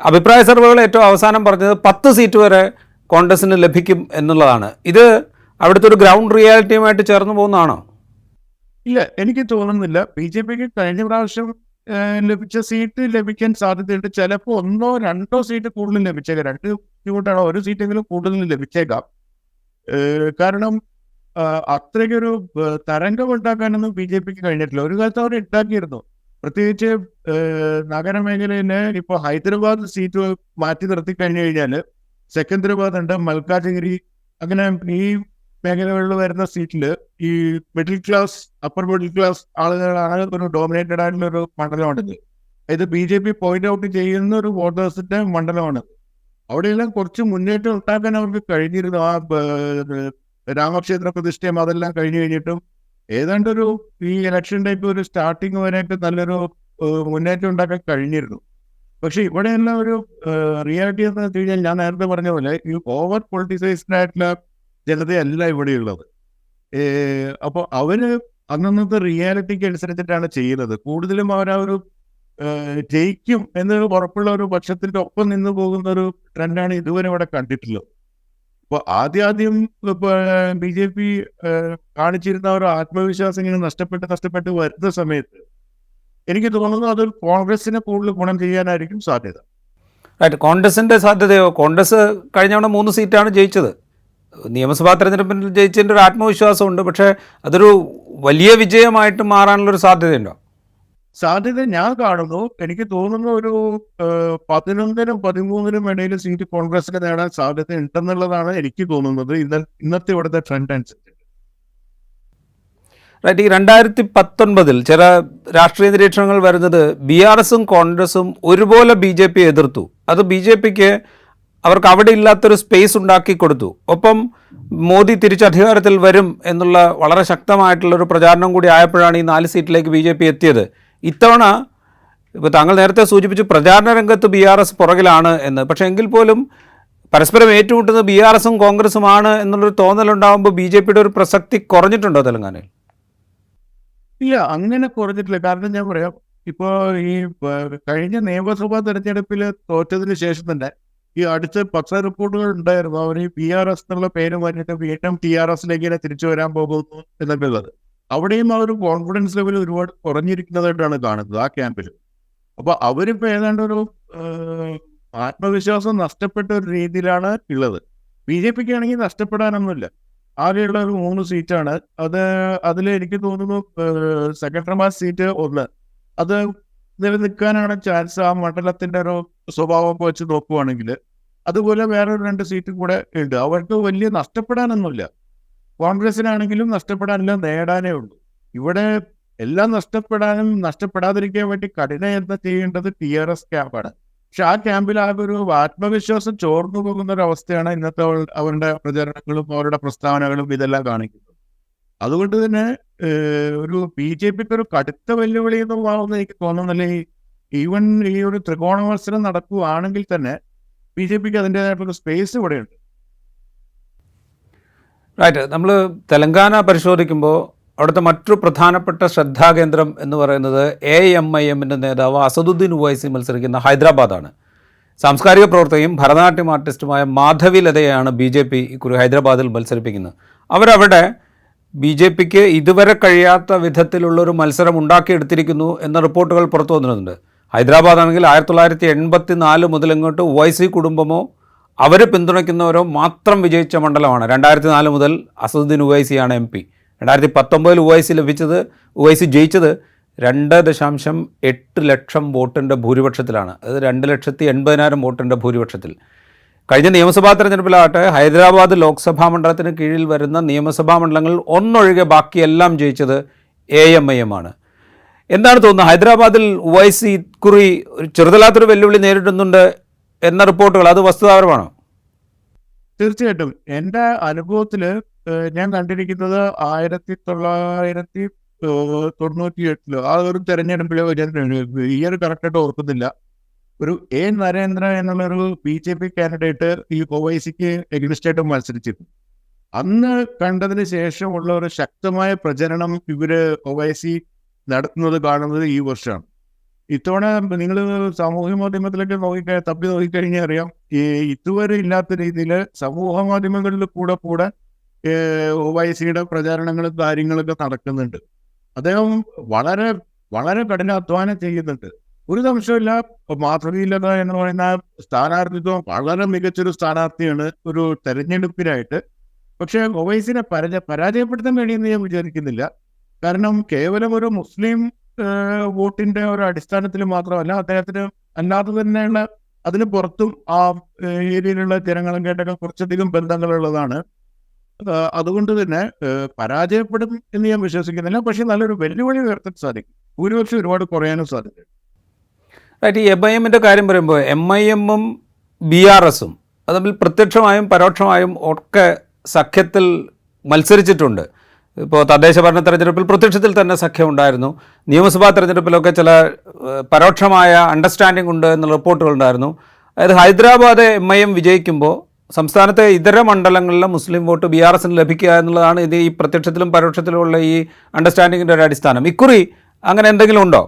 അഭിപ്രായ സർവേകൾ ഏറ്റവും അവസാനം പറഞ്ഞത് പത്ത് സീറ്റ് വരെ കോൺഗ്രസിന് ലഭിക്കും എന്നുള്ളതാണ്. ഇത് അവിടുത്തെ ഒരു ഗ്രൗണ്ട് റിയാലിറ്റിയുമായിട്ട് ചേർന്ന് പോകുന്നതാണോ? ഇല്ല എനിക്ക് തോന്നുന്നില്ല. ബി ജെ പിക്ക് കഴിഞ്ഞ പ്രാവശ്യം ലഭിച്ച സീറ്റ് ലഭിക്കാൻ സാധ്യതയുണ്ട്. ചിലപ്പോൾ ഒന്നോ രണ്ടോ സീറ്റ് കൂടുതൽ ലഭിച്ചേക്കാം. രണ്ട് ബുദ്ധിമുട്ടാണ് ഒരു സീറ്റെങ്കിലും കൂടുതൽ ലഭിച്ചേക്കാം. കാരണം അത്രയ്ക്കൊരു തരംഗം ഉണ്ടാക്കാനൊന്നും ബി ജെ പിക്ക് കഴിഞ്ഞിട്ടില്ല. ഒരു കാലത്ത് അവർ ഉണ്ടാക്കിയിരുന്നു. പ്രത്യേകിച്ച് നഗരമേഖലയിൽ ഇപ്പൊ ഹൈദരാബാദ് സീറ്റ് മാറ്റി നിർത്തി കഴിഞ്ഞു കഴിഞ്ഞാൽ സെക്കന്ദരാബാദ് ഉണ്ട് മൽക്കാജഗിരി അങ്ങനെ ഈ മേഖലകളിൽ വരുന്ന സീറ്റിൽ ഈ middle class upper middle class ആളുകളാണ് ഒരു ഡോമിനേറ്റഡ് ആയിട്ടുള്ള ഒരു മണ്ഡലമാണിത്. ഇത് B J P point out ചെയ്യുന്ന ഒരു വോട്ടേഴ്സിന്റെ മണ്ഡലമാണ്. അവിടെയെല്ലാം കുറച്ച് മുന്നേറ്റം ഉണ്ടാക്കാൻ അവർക്ക് കഴിഞ്ഞിരുന്നു. ആ രാമക്ഷേത്ര പ്രതിഷ്ഠയും അതെല്ലാം കഴിഞ്ഞു കഴിഞ്ഞിട്ടും ഏതാണ്ട് ഒരു ഈ ഇലക്ഷൻ ടൈപ്പ് ഒരു സ്റ്റാർട്ടിങ് വരെയൊക്കെ നല്ലൊരു മുന്നേറ്റം ഉണ്ടാക്കാൻ കഴിഞ്ഞിരുന്നു. പക്ഷെ ഇവിടെയെല്ലാം ഒരു റിയാലിറ്റി എന്ന് വെച്ച് കഴിഞ്ഞാൽ ഞാൻ നേരത്തെ പറഞ്ഞ പോലെ ഈ ഓവർ പൊളിറ്റിസൈസ്ഡ് ആയിട്ടുള്ള ജനതയല്ല ഇവിടെയുള്ളത് അപ്പോൾ അപ്പൊ അവർ അന്നന്നത്തെ റിയാലിറ്റിക്ക് അനുസരിച്ചിട്ടാണ് ചെയ്യുന്നത്. കൂടുതലും അവർ ആ ഒരു ജയിക്കും എന്ന് ഉറപ്പുള്ള ഒരു പക്ഷത്തിന്റെ ഒപ്പം നിന്ന് പോകുന്ന ഒരു ട്രെൻഡാണ് ഇതുവരെ ഇവിടെ കണ്ടിട്ടുള്ളത്. അപ്പൊ ആദ്യാദ്യം ബി ജെ പി കാണിച്ചിരുന്ന ഒരു ആത്മവിശ്വാസം ഇങ്ങനെ നഷ്ടപ്പെട്ട് നഷ്ടപ്പെട്ട് വരുന്ന സമയത്ത് എനിക്ക് തോന്നുന്നു അതൊരു കോൺഗ്രസിനെ കൂടുതൽ ഗുണം ചെയ്യാനായിരിക്കും സാധ്യത. റൈറ്റ് കോൺഗ്രസിന്റെ സാധ്യതയോ? കോൺഗ്രസ് കഴിഞ്ഞ തവണ മൂന്ന് സീറ്റാണ് ജയിച്ചത്. നിയമസഭാ തെരഞ്ഞെടുപ്പിൽ ജയിച്ചതിന്റെ ഒരു ആത്മവിശ്വാസമുണ്ട്. പക്ഷേ അതൊരു വലിയ വിജയമായിട്ട് മാറാനുള്ളൊരു സാധ്യതയുണ്ടോ? സാധ്യത ഞാൻ കാണുന്നു. എനിക്ക് തോന്നുന്നു ഒരു പതിനൊന്നിനും പതിമൂന്നിനും ഇടയിൽ സീറ്റ് കോൺഗ്രസിന് നേടാൻ സാധ്യത ഉണ്ടെന്നുള്ളതാണ് എനിക്ക് തോന്നുന്നത്. ഇന്ന ഇന്നത്തെ ഇവിടുത്തെ ട്രെൻഡ് അനുസരിച്ച്. റൈറ്റ് ഈ രണ്ടായിരത്തി പത്തൊൻപതിൽ ചില രാഷ്ട്രീയ നിരീക്ഷണങ്ങൾ വരുന്നത് ബി ആർ എസും കോൺഗ്രസും ഒരുപോലെ ബി ജെ പി എതിർത്തു. അത് ബി ജെ പിക്ക് അവർക്ക് അവിടെ ഇല്ലാത്തൊരു സ്പേസ് ഉണ്ടാക്കി കൊടുത്തു. ഒപ്പം മോദി തിരിച്ചധികാരത്തിൽ വരും എന്നുള്ള വളരെ ശക്തമായിട്ടുള്ളൊരു പ്രചാരണം കൂടി ആയപ്പോഴാണ് ഈ നാല് സീറ്റിലേക്ക് ബി ജെ പി എത്തിയത്. ഇത്തവണ ഇപ്പോൾ താങ്കൾ നേരത്തെ സൂചിപ്പിച്ചു പ്രചാരണ രംഗത്ത് ബി ആർ എസ് പുറകിലാണ് എന്ന്. പക്ഷേ എങ്കിൽ പോലും പരസ്പരം ഏറ്റുമുട്ടുന്നത് ബി ആർ എസും കോൺഗ്രസുമാണ് എന്നുള്ളൊരു തോന്നലുണ്ടാകുമ്പോൾ ബി ജെ പിയുടെ ഒരു പ്രസക്തി കുറഞ്ഞിട്ടുണ്ടോ തെലങ്കാനയിൽ? ഇല്ല അങ്ങനെ കുറഞ്ഞിട്ടില്ല. കാരണം ഞാൻ പറയാം ഇപ്പോൾ ഈ കഴിഞ്ഞ നിയമസഭാ തെരഞ്ഞെടുപ്പിൽ തോറ്റതിന് ശേഷം തന്നെ ഈ അടുത്ത പത്ര റിപ്പോർട്ടുകൾ ഉണ്ടായിരുന്നു. അവർ പി ആർ എസ് എന്നുള്ള പേര് പറഞ്ഞിട്ട് വീണ്ടും ടി ആർ എസിലേക്ക് തിരിച്ചു വരാൻ പോകുന്നു എന്നൊക്കെ ഉള്ളത് അവിടെയും ആ ഒരു കോൺഫിഡൻസ് ലെവൽ ഒരുപാട് കുറഞ്ഞിരിക്കുന്നതായിട്ടാണ് കാണുന്നത് ആ ക്യാമ്പിൽ അപ്പൊ അവരിപ്പോ ഏതാണ്ട് ഒരു ആത്മവിശ്വാസം നഷ്ടപ്പെട്ട ഒരു രീതിയിലാണ് ഉള്ളത്. ബി ജെ പിക്ക് ആണെങ്കിൽ നഷ്ടപ്പെടാനൊന്നുമില്ല. ആകെയുള്ള ഒരു മൂന്ന് സീറ്റാണ്. അത് അതിൽ എനിക്ക് തോന്നുന്നു സെക്രട്ടറിമാർ സീറ്റ് ഒന്ന്. അത് നിലനിൽക്കാനാണ് ചാൻസ് ആ മണ്ഡലത്തിന്റെ ഒരു സ്വഭാവം വെച്ച് നോക്കുവാണെങ്കിൽ. അതുപോലെ വേറെ രണ്ട് സീറ്റും കൂടെ ഉണ്ട്. അവർക്ക് വലിയ നഷ്ടപ്പെടാനൊന്നുമില്ല. കോൺഗ്രസിനാണെങ്കിലും നഷ്ടപ്പെടാനില്ല നേടാനേ ഉള്ളൂ. ഇവിടെ എല്ലാം നഷ്ടപ്പെടാനും നഷ്ടപ്പെടാതിരിക്കാൻ വേണ്ടി കഠിനയത്നം ചെയ്യേണ്ടത് ടി ആർ എസ് ക്യാമ്പാണ്. പക്ഷെ ആ ക്യാമ്പിൽ ആ ഒരു ആത്മവിശ്വാസം ചോർന്നു പോകുന്ന ഒരു അവസ്ഥയാണ് ഇന്നത്തെ അവരുടെ പ്രചരണങ്ങളും അവരുടെ പ്രസ്താവനകളും ഇതെല്ലാം കാണിക്കുന്നത്. അതുകൊണ്ട് തന്നെ ഒരു ബി ജെ പിക്ക് ഒരു കടുത്ത വെല്ലുവിളി എന്ന് പറയുന്നത് എനിക്ക് തോന്നുന്നില്ല ഈവൻ ഈ ഒരു ത്രികോണ മത്സരം നടക്കുകയാണെങ്കിൽ തന്നെ ബി ജെ പിക്ക് അതിന്റെതായിട്ടുള്ള സ്പേസ് ഇവിടെയുണ്ട്. റൈറ്റ് നമ്മൾ തെലങ്കാന പരിശോധിക്കുമ്പോൾ അവിടുത്തെ മറ്റു പ്രധാനപ്പെട്ട ശ്രദ്ധാകേന്ദ്രം എന്ന് പറയുന്നത് എ എം ഐ എമ്മിന്റെ നേതാവ് അസദുദ്ദീൻ ഉവൈസി മത്സരിക്കുന്ന ഹൈദരാബാദാണ്. സാംസ്കാരിക പ്രവർത്തകയും ഭരതനാട്യം ആർട്ടിസ്റ്റുമായ മാധവി ലതയാണ് ബി ജെ പി ഇക്കുറി ഹൈദരാബാദിൽ മത്സരിപ്പിക്കുന്നത്. അവരവിടെ ബി ജെ പിക്ക് ഇതുവരെ കഴിയാത്ത വിധത്തിലുള്ളൊരു മത്സരം ഉണ്ടാക്കിയെടുത്തിരിക്കുന്നു എന്ന റിപ്പോർട്ടുകൾ പുറത്തു വന്നിരുന്നുണ്ട് ഹൈദരാബാദ് ആണെങ്കിൽ ആയിരത്തി തൊള്ളായിരത്തി എൺപത്തി നാല് മുതൽ ഇങ്ങോട്ട് ഉവൈസി കുടുംബമോ അവർ പിന്തുണയ്ക്കുന്നവരോ മാത്രം വിജയിച്ച മണ്ഡലമാണ്. രണ്ടായിരത്തി നാല് മുതൽ അസദുദ്ദീൻ ഉവൈസിയാണ് എം പി. രണ്ടായിരത്തി പത്തൊമ്പതിൽ ഉവൈസി ലഭിച്ചത് ഉവൈസി ജയിച്ചത് രണ്ട് ദശാംശം എട്ട് ലക്ഷം വോട്ടിന്റെ ഭൂരിപക്ഷത്തിലാണ്. അത് രണ്ട് ലക്ഷത്തി എൺപതിനായിരം വോട്ടിന്റെ ഭൂരിപക്ഷത്തിൽ. കഴിഞ്ഞ നിയമസഭാ തെരഞ്ഞെടുപ്പിലാകട്ടെ ഹൈദരാബാദ് ലോക്സഭാ മണ്ഡലത്തിന് കീഴിൽ വരുന്ന നിയമസഭാ മണ്ഡലങ്ങളിൽ ഒന്നൊഴികെ ബാക്കിയെല്ലാം ജയിച്ചത് എ എം ഐ എം ആണ്. എന്താണ് തോന്നുന്നത്? ഹൈദരാബാദിൽ ഉവൈസി കുറി ഒരു ചെറുതലാത്തൊരു വെല്ലുവിളി നേരിടുന്നുണ്ട് എന്ന റിപ്പോർട്ടുകൾ അത് വസ്തുതാപരമാണോ? തീർച്ചയായിട്ടും. എന്റെ അനുഭവത്തിൽ ഞാൻ കണ്ടിരിക്കുന്നത് ആയിരത്തി തൊള്ളായിരത്തി തൊണ്ണൂറ്റി എട്ടിലോ ആ ഒരു തെരഞ്ഞെടുപ്പിലോ ഈ ഒരു കറക്റ്റായിട്ട് ഓർക്കുന്നില്ല. ഒരു എ നരേന്ദ്ര എന്നുള്ള ഒരു ബി ജെ പി കാൻഡിഡേറ്റ് ഈ ഒവൈസിക്ക് എഗ്നിസ്റ്റ് ആയിട്ട് മത്സരിച്ചിരുന്നു. അന്ന് കണ്ടതിന് ശേഷമുള്ള ഒരു ശക്തമായ പ്രചരണം ഇവർ ഒവൈസി നടത്തുന്നത് കാണുന്നത് ഈ വർഷമാണ്. ഇത്തവണ നിങ്ങൾ സാമൂഹ്യ മാധ്യമത്തിലൊക്കെ നോക്കിക്കഴിഞ്ഞ തപ്പി നോക്കിക്കഴിഞ്ഞാൽ അറിയാം ഈ ഇതുവരെ ഇല്ലാത്ത രീതിയിൽ സമൂഹ മാധ്യമങ്ങളിൽ കൂടെ കൂടെ ഒവൈസിയുടെ പ്രചാരണങ്ങളും കാര്യങ്ങളൊക്കെ നടക്കുന്നുണ്ട്. അദ്ദേഹം വളരെ വളരെ കഠിനാധ്വാനം ചെയ്യുന്നുണ്ട്. ഒരു സംശയമില്ല മാതൃകയില്ലത എന്ന് പറയുന്ന സ്ഥാനാർത്ഥിത്വം വളരെ മികച്ചൊരു സ്ഥാനാർത്ഥിയാണ് ഒരു തെരഞ്ഞെടുപ്പിനായിട്ട്. പക്ഷേ ഒവൈസിനെ പരാജയ പരാജയപ്പെടുത്താൻ കഴിയുമെന്ന് ഞാൻ വിചാരിക്കുന്നില്ല. കാരണം കേവലം ഒരു മുസ്ലിം വോട്ടിന്റെ ഒരു അടിസ്ഥാനത്തിൽ മാത്രമല്ല അദ്ദേഹത്തിന് അല്ലാതെ തന്നെയുള്ള അതിന് പുറത്തും ആ ഏരിയയിലുള്ള ജനങ്ങളും കേട്ടൊക്കെ കുറച്ചധികം ബന്ധങ്ങളുള്ളതാണ്. അതുകൊണ്ട് തന്നെ പരാജയപ്പെടും എന്ന് ഞാൻ വിശ്വസിക്കുന്നില്ല. പക്ഷെ നല്ലൊരു വെല്ലുവിളി ഉയർത്താൻ സാധിക്കും. ഭൂരിപക്ഷം ഒരുപാട് കുറയാനും സാധിക്കും ഈ എം ഐ എമ്മിന്റെ കാര്യം പറയുമ്പോൾ എം ഐ എമ്മും ബി ആർ എസും അത് തമ്മിൽ പ്രത്യക്ഷമായും പരോക്ഷമായും ഒക്കെ സഖ്യത്തിൽ മത്സരിച്ചിട്ടുണ്ട്. ഇപ്പോൾ തദ്ദേശ ഭരണ തെരഞ്ഞെടുപ്പിൽ പ്രത്യക്ഷത്തിൽ തന്നെ സഖ്യം ഉണ്ടായിരുന്നു. നിയമസഭാ തെരഞ്ഞെടുപ്പിലൊക്കെ ചില പരോക്ഷമായ അണ്ടർസ്റ്റാൻഡിംഗ് ഉണ്ട് എന്നുള്ള റിപ്പോർട്ടുകൾ ഉണ്ടായിരുന്നു. അതായത് ഹൈദരാബാദ് എം ഐ എം വിജയിക്കുമ്പോൾ സംസ്ഥാനത്തെ ഇതര മണ്ഡലങ്ങളിലെ മുസ്ലിം വോട്ട് ബി ആർ എസിന് ലഭിക്കുക എന്നുള്ളതാണ് ഇത് ഈ പ്രത്യക്ഷത്തിലും പരോക്ഷത്തിലുമുള്ള ഈ അണ്ടർസ്റ്റാൻഡിങ്ങിന്റെ ഒരു അടിസ്ഥാനം. ഇക്കുറി അങ്ങനെ എന്തെങ്കിലും ഉണ്ടോ?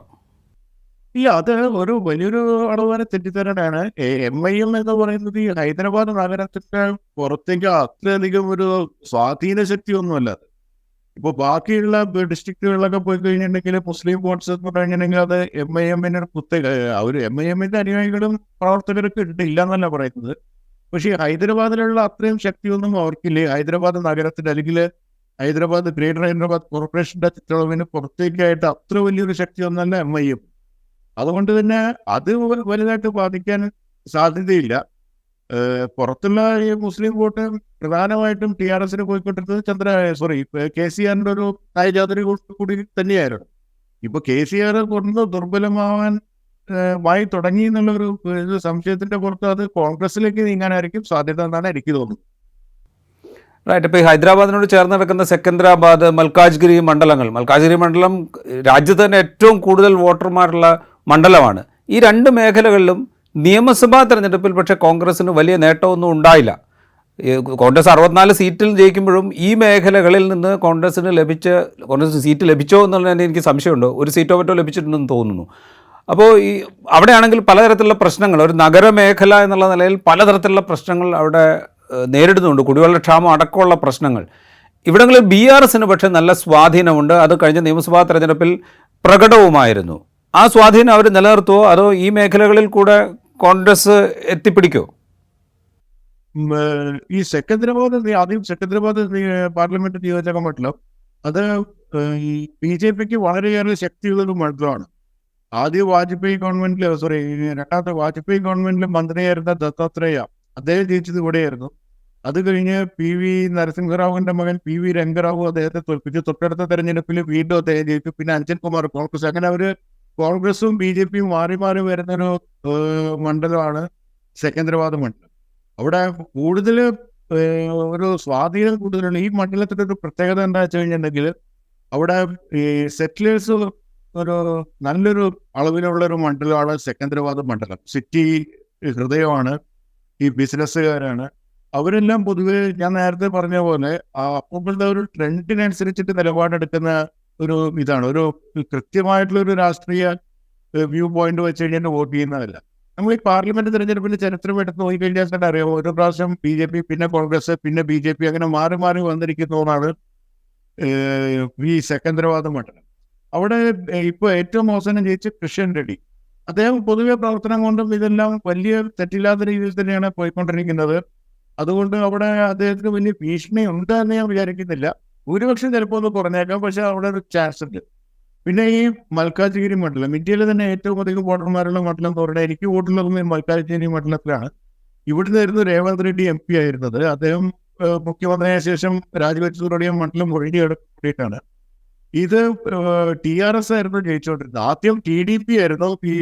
ഈ അത് ഒരു വലിയൊരു അളവാണ് തെറ്റിദ്ധാരണയാണ് എം ഐ എം എന്ന് പറയുന്നത് ഈ ഹൈദരാബാദ് നഗരത്തിന്റെ പുറത്തേക്ക് അത്രയധികം ഒരു സ്വാധീന ശക്തി ഒന്നുമല്ല ഇപ്പൊ ബാക്കിയുള്ള ഡിസ്ട്രിക്റ്റുകളിലൊക്കെ പോയി കഴിഞ്ഞിട്ടുണ്ടെങ്കിൽ മുസ്ലിം വോട്ട്സ് എന്ന് പറഞ്ഞിട്ടുണ്ടെങ്കിൽ അത് എം ഐ എമ്മിന്റെ കുത്തക അവർ എം ഐ എമ്മിന്റെ അനുയായികളും പ്രവർത്തകരൊക്കെ ഇട്ടില്ല എന്നല്ല പറയുന്നത്. പക്ഷേ ഹൈദരാബാദിലുള്ള അത്രയും ശക്തിയൊന്നും അവർക്കില്ല? ഹൈദരാബാദ് നഗരത്തിന്റെ അല്ലെങ്കിൽ ഹൈദരാബാദ് ഗ്രേറ്റർ ഹൈദരാബാദ് കോർപ്പറേഷന്റെ ചുറ്റളവിന് പുറത്തേക്കായിട്ട് അത്ര വലിയൊരു ശക്തിയൊന്നല്ല എം ഐ എം അതുകൊണ്ട് തന്നെ അത് വലുതായിട്ട് ബാധിക്കാൻ സാധ്യതയില്ല. പുറത്തുള്ള ഈ മുസ്ലിം വോട്ട് പ്രധാനമായിട്ടും ടി ആർ എസിന് പോയിക്കൊണ്ടിരുന്നത് ചന്ദ്ര സോറി കെ സി ആറിന്റെ ഒരു തായ്ജാതിരി കൂടി തന്നെയായിരുന്നു. ഇപ്പൊ കെ സി ആർ കൊണ്ട് ദുർബലമാവാൻ വായി തുടങ്ങി എന്നുള്ളൊരു സംശയത്തിന്റെ പുറത്ത് അത് കോൺഗ്രസിലേക്ക് നീങ്ങാനായിരിക്കും സാധ്യത എന്നാണ് എനിക്ക് തോന്നുന്നത്. റൈറ്റ് ഇപ്പോൾ ഈ ഹൈദരാബാദിനോട് ചേർന്ന് കിടക്കുന്ന സെക്കന്ദരാബാദ് മൽക്കാജ്ഗിരി മണ്ഡലങ്ങൾ. മൽക്കാജ്ഗിരി മണ്ഡലം രാജ്യത്ത് തന്നെ ഏറ്റവും കൂടുതൽ വോട്ടർമാരുള്ള മണ്ഡലമാണ്. ഈ രണ്ട് മേഖലകളിലും നിയമസഭാ തെരഞ്ഞെടുപ്പിൽ പക്ഷേ കോൺഗ്രസിന് വലിയ നേട്ടമൊന്നും ഉണ്ടായില്ല. കോൺഗ്രസ് അറുപത്തിനാല് സീറ്റിൽ ജയിക്കുമ്പോഴും ഈ മേഖലകളിൽ നിന്ന് കോൺഗ്രസിന് ലഭിച്ച കോൺഗ്രസ് സീറ്റ് ലഭിച്ചോ എന്നുള്ളതിന് എനിക്ക് സംശയമുണ്ട്. ഒരു സീറ്റോ മറ്റോ ലഭിച്ചിട്ടുണ്ടെന്ന് തോന്നുന്നു. അപ്പോൾ ഈ അവിടെയാണെങ്കിൽ പലതരത്തിലുള്ള പ്രശ്നങ്ങൾ ഒരു നഗരമേഖല എന്നുള്ള നിലയിൽ പലതരത്തിലുള്ള പ്രശ്നങ്ങൾ അവിടെ നേരിടുന്നുണ്ട്. കുടിവെള്ള ക്ഷാമം അടക്കമുള്ള പ്രശ്നങ്ങൾ. ഇവിടങ്ങളിൽ ബി ആർ എസിന് പക്ഷേ നല്ല സ്വാധീനമുണ്ട്. അത് കഴിഞ്ഞ നിയമസഭാ തെരഞ്ഞെടുപ്പിൽ പ്രകടവുമായിരുന്നു. ആ സ്വാധീനം അവർ നിലനിർത്തുമോ അതോ ഈ മേഖലകളിൽ കൂടെ കോൺഗ്രസ് എത്തിപ്പിടിക്കോ? ഈ സെക്കന്ദരാബാദ് ആദ്യം സെക്കന്ദരാബാദ് പാർലമെന്റ് നിയോജക മണ്ഡലം അത് ഈ ബി ജെ പിക്ക് വളരെയേറെ ശക്തിയുള്ള ഒരു മണ്ഡലമാണ്. ആദ്യം വാജ്പേയി ഗവൺമെന്റിൽ സോറി രണ്ടാമത്തെ വാജ്പേയി ഗവൺമെന്റിൽ മന്ത്രിയായിരുന്ന ദത്താത്രേയ അദ്ദേഹം ജയിച്ചത് ഇവിടെയായിരുന്നു. അത് കഴിഞ്ഞ് പി വി നരസിംഹറാവുവിന്റെ മകൻ പി വി രംഗറാവു അദ്ദേഹത്തെ തോൽപ്പിച്ചു തൊട്ടടുത്ത തെരഞ്ഞെടുപ്പിൽ വീണ്ടും അദ്ദേഹം ജയിച്ചു. പിന്നെ അഞ്ജൻ കുമാർ കോൺഗ്രസ്. അങ്ങനെ അവർ കോൺഗ്രസും ബി ജെ പിയും മാറി മാറി വരുന്നൊരു മണ്ഡലമാണ് സെക്കന്ദരാബാദ് മണ്ഡലം. അവിടെ കൂടുതൽ ഒരു സ്വാധീനം കൂടുതലുള്ള ഈ മണ്ഡലത്തിന്റെ ഒരു പ്രത്യേകത എന്താ വെച്ച് കഴിഞ്ഞിട്ടുണ്ടെങ്കിൽ അവിടെ ഈ സെറ്റിലേഴ്സ് ഒരു നല്ലൊരു അളവിലുള്ള ഒരു മണ്ഡലമാണ് സെക്കന്ദരാബാദ് മണ്ഡലം. സിറ്റി ഹൃദയമാണ് ഈ ബിസിനസ്സുകാരാണ്. അവരെല്ലാം പൊതുവെ ഞാൻ നേരത്തെ പറഞ്ഞ പോലെ അപ്പോഴത്തെ ഒരു ട്രെൻഡിനനുസരിച്ചിട്ട് നിലപാടെടുക്കുന്ന ഒരു ഇതാണ്. ഒരു കൃത്യമായിട്ടുള്ള ഒരു രാഷ്ട്രീയ വ്യൂ പോയിന്റ് വെച്ച് കഴിഞ്ഞാൽ വോട്ട് ചെയ്യുന്നതല്ല. നമ്മൾ ഈ പാർലമെന്റ് തെരഞ്ഞെടുപ്പിന്റെ ചരിത്രം എടുത്ത് നോക്കിക്കഴിഞ്ഞാൽ തന്നെ അറിയാം? ഒരു പ്രാവശ്യം ബി ജെ പി പിന്നെ കോൺഗ്രസ് പിന്നെ ബി ജെ പി അങ്ങനെ മാറി മാറി വന്നിരിക്കുന്നതാണ് ഈ സെക്കന്ദ്രവാദം മണ്ഡലം. അവിടെ ഇപ്പോൾ ഇപ്പൊ ഏറ്റവും അവസാനം ജയിച്ച് കൃഷൻ റെഡ്ഡി. അദ്ദേഹം പൊതുവെ പ്രവർത്തനം കൊണ്ടും ഇതെല്ലാം വലിയ തെറ്റില്ലാത്ത രീതിയിൽ തന്നെയാണ് പോയിക്കൊണ്ടിരിക്കുന്നത്. അതുകൊണ്ട് അവിടെ അദ്ദേഹത്തിന് വലിയ ഭീഷണി ഉണ്ട് എന്ന് ഞാൻ വിചാരിക്കുന്നില്ല. ഭൂരിപക്ഷം ചിലപ്പോൾ ഒന്ന് കുറഞ്ഞേക്കാം. പക്ഷെ അവിടെ ഒരു ചാൻസ് ഉണ്ട്. പിന്നെ ഈ മൽക്കാജ്ഗിരി മണ്ഡലം ഇന്ത്യയിൽ തന്നെ ഏറ്റവും അധികം വോട്ടർമാരുള്ള മണ്ഡലം പറഞ്ഞാൽ എനിക്ക് വോട്ടുള്ളത് മൽക്കാജ്ഗിരി മണ്ഡലത്തിലാണ്. ഇവിടുന്നായിരുന്നു രേവന്ത് റെഡ്ഡി എം പി ആയിരുന്നത്. അദ്ദേഹം മുഖ്യമന്ത്രിയായ ശേഷം രാജിവെച്ചതോടെ മണ്ഡലം ഒഴിഞ്ഞെടുത്തിട്ടാണ് ഇത് ടി ആർ എസ് ആയിരുന്നു ജയിച്ചുകൊണ്ടിരുന്നത് ആദ്യം ടി ഡി പി ആയിരുന്നു ഈ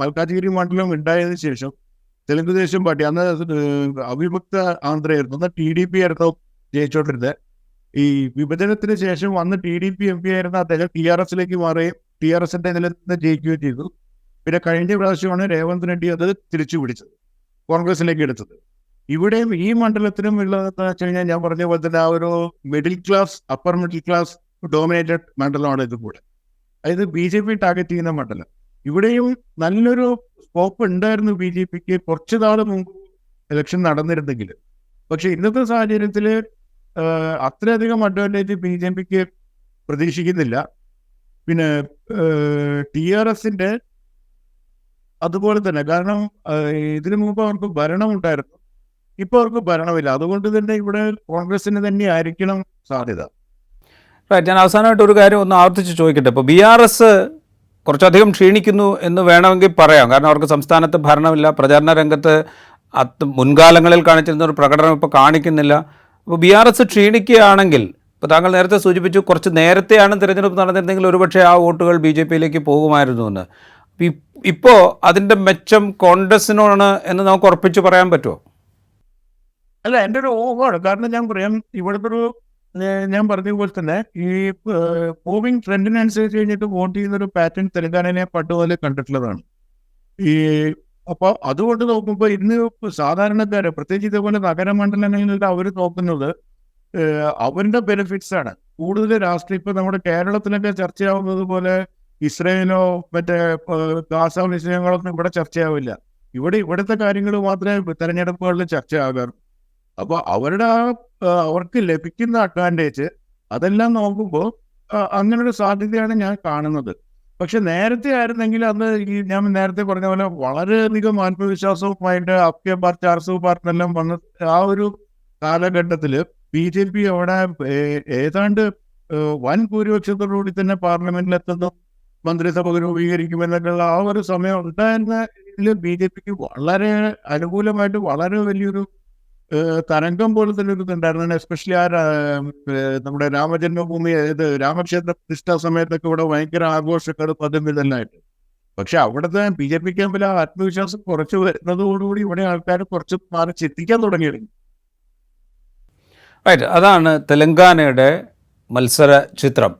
മൽക്കാജ്ഗിരി മണ്ഡലം ഉണ്ടായതിനു ശേഷം തെലുങ്ക് ദേശം പാർട്ടി അന്ന് അവിഭക്ത ആന്ധ്രയായിരുന്നു. അന്ന് ടി ഡി പി ആയിരുന്നു ജയിച്ചുകൊണ്ടിരുന്നത് ഈ വിഭജനത്തിന് ശേഷം വന്ന് T D P M P ആയിരുന്ന അദ്ദേഹം ടി ആർ എസിലേക്ക് മാറുകയും ടി ആർ എസിന്റെ ഇതിൽ നിന്ന് ജയിക്കുകയും ചെയ്തു. പിന്നെ കഴിഞ്ഞ പ്രാവശ്യമാണ് രേവന്ത് റെഡ്ഡി അത് തിരിച്ചു പിടിച്ചത് കോൺഗ്രസിലേക്ക് എടുത്തത്. ഇവിടെയും ഈ മണ്ഡലത്തിനും ഉള്ളതെന്ന് വെച്ച് കഴിഞ്ഞാൽ ഞാൻ പറഞ്ഞ പോലെ തന്നെ ആ ഒരു middle class upper middle class dominated മണ്ഡലമാണ് ഇത് കൂടെ അതായത് ബി ജെ പി ടാർഗറ്റ് ചെയ്യുന്ന മണ്ഡലം. ഇവിടെയും നല്ലൊരു സ്കോപ്പ് ഉണ്ടായിരുന്നു ബി ജെ പിക്ക് കുറച്ച് നാൾ മുമ്പ് ഇലക്ഷൻ നടന്നിരുന്നെങ്കിൽ പക്ഷെ ഇന്നത്തെ സാഹചര്യത്തിൽ അത്രയധികം അഡ്വാന്റേജ് ബി ജെ പിക്ക് പ്രതീക്ഷിക്കുന്നില്ല. പിന്നെ ടി ആർ എസിന്റെ അതുപോലെ തന്നെ കാരണം ഇതിനു മുമ്പ് അവർക്ക് ഭരണം ഉണ്ടായിരുന്നു. ഇപ്പൊ അവർക്ക് ഭരണമില്ല. അതുകൊണ്ട് തന്നെ ഇവിടെ കോൺഗ്രസിന് തന്നെ ആയിരിക്കണം സാധ്യത. റൈറ്റ് ഞാൻ അവസാനമായിട്ട് ഒരു കാര്യം ഒന്ന് ആവർത്തിച്ച് ചോദിക്കട്ടെ. ഇപ്പോൾ ബി ആർ എസ് കുറച്ചധികം ക്ഷീണിക്കുന്നു എന്ന് വേണമെങ്കിൽ പറയാം. കാരണം അവർക്ക് സംസ്ഥാനത്ത് ഭരണമില്ല. പ്രചാരണ രംഗത്ത് മുൻകാലങ്ങളിൽ കാണിച്ചിരുന്ന ഒരു പ്രകടനം ഇപ്പോൾ കാണിക്കുന്നില്ല. അപ്പോൾ ബി ആർ എസ് ക്ഷീണിക്കുകയാണെങ്കിൽ ഇപ്പോൾ താങ്കൾ നേരത്തെ സൂചിപ്പിച്ചു കുറച്ച് നേരത്തെയാണ് തിരഞ്ഞെടുപ്പ് നടന്നിരുന്നെങ്കിൽ ഒരുപക്ഷെ ആ വോട്ടുകൾ ബി ജെ പിയിലേക്ക് പോകുമായിരുന്നു എന്ന്. ഇപ്പോൾ അതിന്റെ മെച്ചം കോൺഗ്രസിനാണ് എന്ന് നമുക്ക് ഉറപ്പിച്ച് പറയാൻ പറ്റുമോ? അല്ല എന്റെ ഒരു ഓഹമാണ് കാരണം ഞാൻ പറയാം ഇവിടുത്തെ ഒരു ഞാൻ പറഞ്ഞതുപോലെ പോലെ തന്നെ ഈ പോവിംഗ് ട്രെൻഡിനനുസരിച്ച് കഴിഞ്ഞിട്ട് വോട്ട് ചെയ്യുന്ന ഒരു പാറ്റേൺ തെലങ്കാനയെ പട്ടുപോലെ കണ്ടിട്ടുള്ളതാണ്. ഈ അപ്പോൾ അതുകൊണ്ട് നോക്കുമ്പോൾ ഇന്ന് സാധാരണക്കാര് പ്രത്യേകിച്ച് ഇതേപോലെ നഗരമണ്ഡലങ്ങളിൽ അവർ നോക്കുന്നത് അവരുടെ ബെനിഫിറ്റ്സ് ആണ്. കൂടുതൽ രാഷ്ട്രീയ ഇപ്പൊ നമ്മുടെ കേരളത്തിലൊക്കെ ചർച്ചയാവുന്നത് പോലെ ഇസ്രയേലോ മറ്റേ ഗാസ വിഷയങ്ങളൊന്നും ഇവിടെ ചർച്ചയാവില്ല. ഇവിടെ ഇവിടുത്തെ കാര്യങ്ങൾ മാത്രമേ തെരഞ്ഞെടുപ്പുകളിൽ ചർച്ചയാകാറു. അപ്പോൾ അവരുടെ അവർക്ക് ലഭിക്കുന്ന അഡ്വാന്റേജ് അതെല്ലാം നോക്കുമ്പോൾ അങ്ങനൊരു സാധ്യതയാണ് ഞാൻ കാണുന്നത്. പക്ഷെ നേരത്തെ ആയിരുന്നെങ്കിൽ അന്ന് ഞാൻ നേരത്തെ പറഞ്ഞ പോലെ വളരെയധികം ആത്മവിശ്വാസവുമായിട്ട് അപ്യ എസ് എഫ് പാർട്ടി എല്ലാം വന്ന ആ ഒരു കാലഘട്ടത്തിൽ ബി ജെ പി അവിടെ ഏതാണ്ട് വൻ ഭൂരിപക്ഷത്തോടുകൂടി തന്നെ പാർലമെന്റിൽ എത്തുന്നു മന്ത്രിസഭ രൂപീകരിക്കുമെന്നൊക്കെയുള്ള ആ ഒരു സമയം ഉണ്ടായിരുന്ന സ്റ്റേറ്റിൽ ബി ജെ പിക്ക് വളരെ അനുകൂലമായിട്ട് വളരെ വലിയൊരു തരംഗം പോലെ തന്നെ ഒരു ഇതുണ്ടായിരുന്നു. എസ്പെഷ്യലി ആ നമ്മുടെ രാമജന്മഭൂമി ഇത് രാമക്ഷേത്ര പ്രതിഷ്ഠാ സമയത്തൊക്കെ ഇവിടെ ഭയങ്കര ആഘോഷങ്ങളും അതും ഇതെല്ലാമായിട്ട് പക്ഷെ അവിടുത്തെ ബി ജെ പി ക്യാമ്പിൽ ആ ആത്മവിശ്വാസം കുറച്ച് വരുന്നതോടുകൂടി ഇവിടെ ആൾക്കാർ കുറച്ച് മാറി ചിന്തിക്കാൻ തുടങ്ങിയിരുന്നു റൈറ്റ് അതാണ് തെലങ്കാനയുടെ മത്സര ചിത്രം.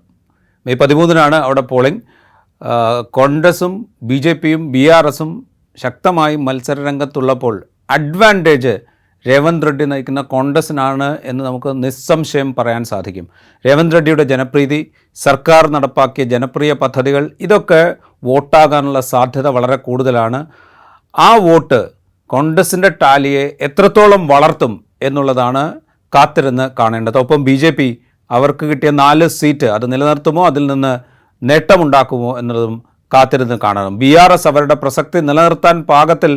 മെയ് പതിമൂന്നിനാണ് അവിടെ പോളിംഗ് കോൺഗ്രസും ബി ജെ പിയും ബി ആർ എസും ശക്തമായി മത്സര രംഗത്തുള്ളപ്പോൾ അഡ്വാന്റേജ് രേവന്ത് റെഡ്ഡി നയിക്കുന്ന കോൺഗ്രസിനാണ് എന്ന് നമുക്ക് നിസ്സംശയം പറയാൻ സാധിക്കും. രേവന്ത് റെഡ്ഡിയുടെ ജനപ്രീതി സർക്കാർ നടപ്പാക്കിയ ജനപ്രിയ പദ്ധതികൾ ഇതൊക്കെ വോട്ടാകാനുള്ള സാധ്യത വളരെ കൂടുതലാണ്. ആ വോട്ട് കോൺഗ്രസിന്റെ ടാലിയെ എത്രത്തോളം വളർത്തും എന്നുള്ളതാണ് കാത്തിരുന്ന് കാണേണ്ടത്. ഒപ്പം ബി ജെ പി അവർക്ക് കിട്ടിയ നാല് സീറ്റ് അത് നിലനിർത്തുമോ അതിൽ നിന്ന് നേട്ടമുണ്ടാക്കുമോ എന്നതും കാത്തിരുന്ന് കാണണം. ബി ആർ എസ് അവരുടെ പ്രസക്തി നിലനിർത്താൻ പാകത്തിൽ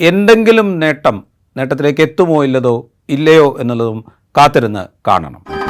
എന്തെങ്കിലും നേട്ടം നേട്ടത്തിലേക്ക് എത്തുമോ ഇല്ലതോ ഇല്ലയോ എന്നുള്ളതും കാത്തിരുന്ന് കാണണം.